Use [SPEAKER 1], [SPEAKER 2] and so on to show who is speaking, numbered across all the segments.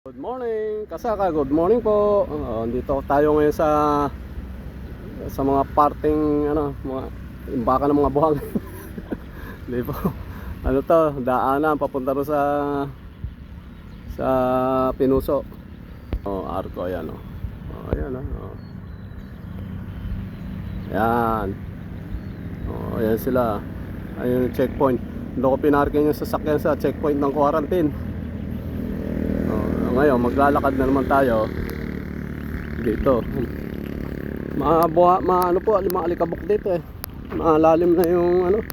[SPEAKER 1] Good morning, Kasaka. Good morning po. Uh, dito tayo ngayon sa sa mga parting ano, mga imbaka ng mga buhang. Di po. Ano to, daanan papunta ro sa sa Pinuso. Oh, arko ayan oh. Oh, ayan oh. Ayan. Oh, ayan sila. Ayun yung checkpoint. Doon ko pinarking yung sasakyan sa checkpoint ng quarantine. Ngayon maglalakad na naman tayo dito. Mga buha, mga ano po, mga alikabok dito eh. Malalim na yung ano,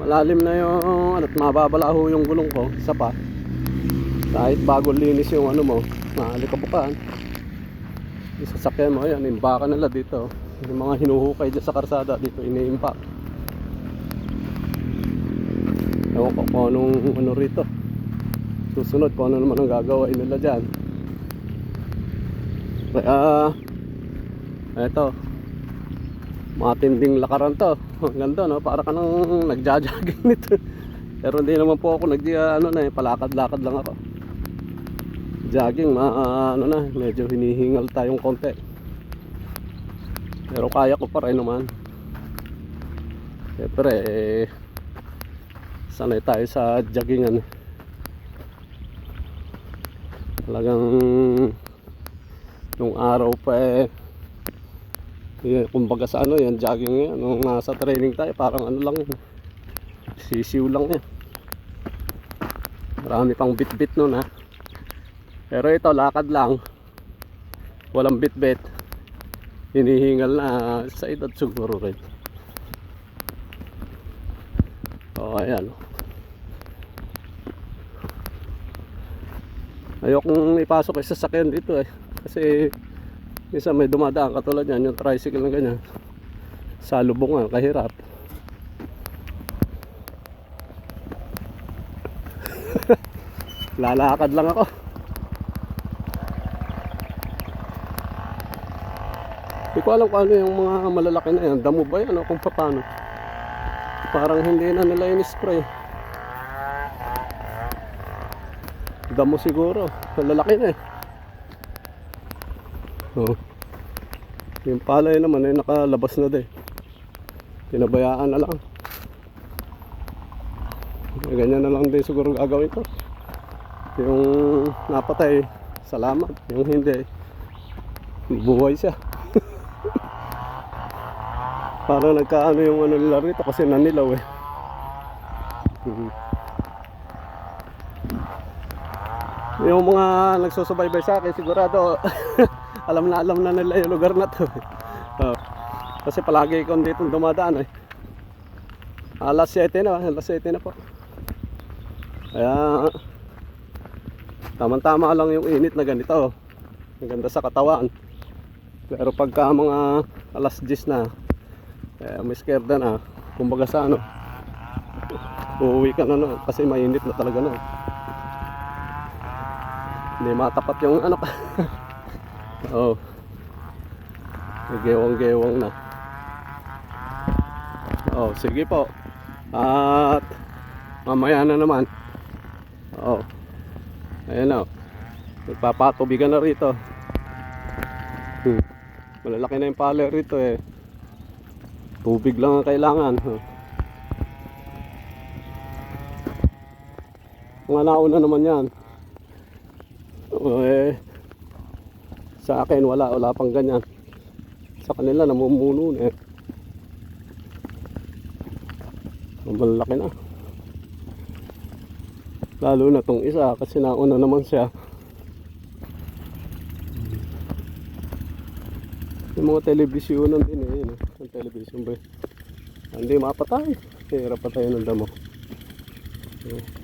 [SPEAKER 1] malalim na yung ano, at mababalaho yung gulong ko, isa pa. Kahit bago linis yung ano mo, mga alikabukan. Yung sasakyan mo, ayan, imbaka nila dito. Yung mga hinuhukay dyan sa karsada dito, ini-impact. Ewan ko kung anong ano rito susunod kung ano naman ang gagawin nila dyan. Kaya eto matinding lakaran to. Ganda no? Para ka nang nagja-jogging nito. Pero hindi naman po ako nag ano na eh, palakad-lakad lang ako. Jogging ma ano na medyo hinihingal tayong konti. Pero kaya ko pa rin naman. Siyempre eh sanay tayo sa joggingan talagang nung araw pa eh kumbaga sa ano yan jogging yan nung nasa training tayo parang ano lang sisiw lang yan. Marami pang bit bit nun ha. Pero ito lakad lang. Walang bit bit hinihingal na sa edad siguro rin. O ayan ayokong ipasok yung sasakyan dito eh. Kasi minsan may dumadaan katulad yan yung tricycle na ganyan. Sa lubong nga kahirap. Lalakad lang ako. Hindi ko alam kung ano yung mga malalaki na yan. Damo ba yan o kung paano? Parang hindi na nila in-spray damo siguro. Lalaki na eh. Oh. yung palay naman ay nakalabas na din. Pinabayaan na lang. Eh, ganyan na lang din siguro gagawin ko. Yung napatay salamat. Yung hindi buhay siya. Parang nagkaano yung ano nila rito kasi nanilaw eh. Mhm. Yung mga nagsusubaybay sa akin sigurado alam na alam na nila yung lugar na to. Oh. kasi palagi ko dito dumadaan eh. Alas 7 na alas 7 na po. Kaya tamang tama lang yung init na ganito. Maganda sa katawan. Pero pagka mga alas 10 na eh, may scared na kumbaga sa ano uuwi ka na no, kasi mainit na talaga no hindi matapat yung ano. Ka oh. Gewang-gewang na. Oh sige po. At mamaya na naman. Oh. Ayan na nagpapatubigan na rito. Hmm. malalaki na yung pala rito eh. Tubig lang ang kailangan. Oh. mga nauna naman yan eh, sa akin wala, wala pang ganyan. Sa kanila namumuno na eh. Malaki na. Lalo na tong isa kasi nauna naman siya. Yung mga telebisyonan din eh. Yun, eh. Ang television ba? Hindi mapatay. Hirap patay ng damo. So,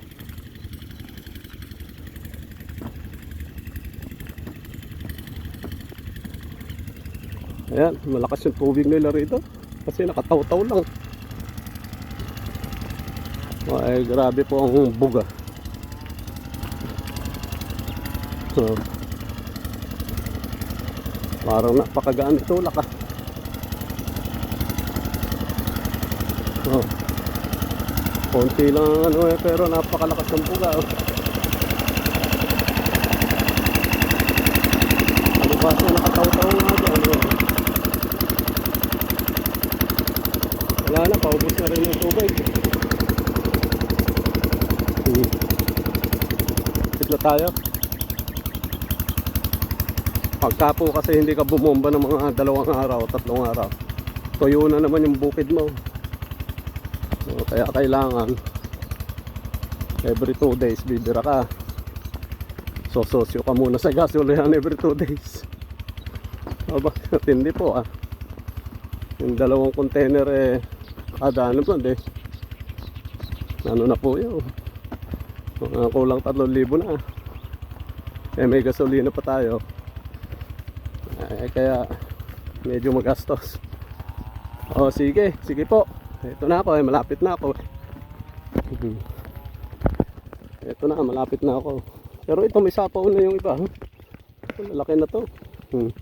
[SPEAKER 1] Ayan, malakas yung tubig nila rito. Kasi nakataw-taw lang. Ay, grabe po ang buga. So, parang napakagaan ito laka. Oh. Konti lang ang ano eh, pero napakalakas ng buga. Oh. Bukas na nakataw-taw nga dyan. Oh. Wala na, paubos na rin yung tubig. Na tayo. Pagka po kasi hindi ka bumomba ng mga dalawang araw, tatlong araw, tuyo na naman yung bukid mo. So, kaya kailangan every 2 days bibira ka. So sosyo ka muna sa gasolinahan every 2 days. Aba, tindi po ah. Yung dalawang container eh, kada ano ba, de. Ano na po yun. Mga kulang 3,000 na. Eh may gasolina pa tayo. Eh, kaya medyo magastos. Oh, sige, sige po. Ito na ako, eh, malapit na ako. Ito na, malapit na ako. Pero ito may sapaw na yung iba. Malaki na to. Hmm.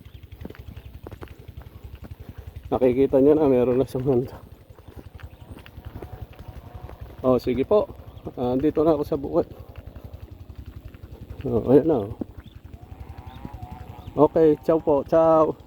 [SPEAKER 1] Nakikita nyo na, meron na siyang handa. Oh, sige po. Ah, dito na ako sa bukid. Oh, ayan na. oh. Okay, ciao po, ciao.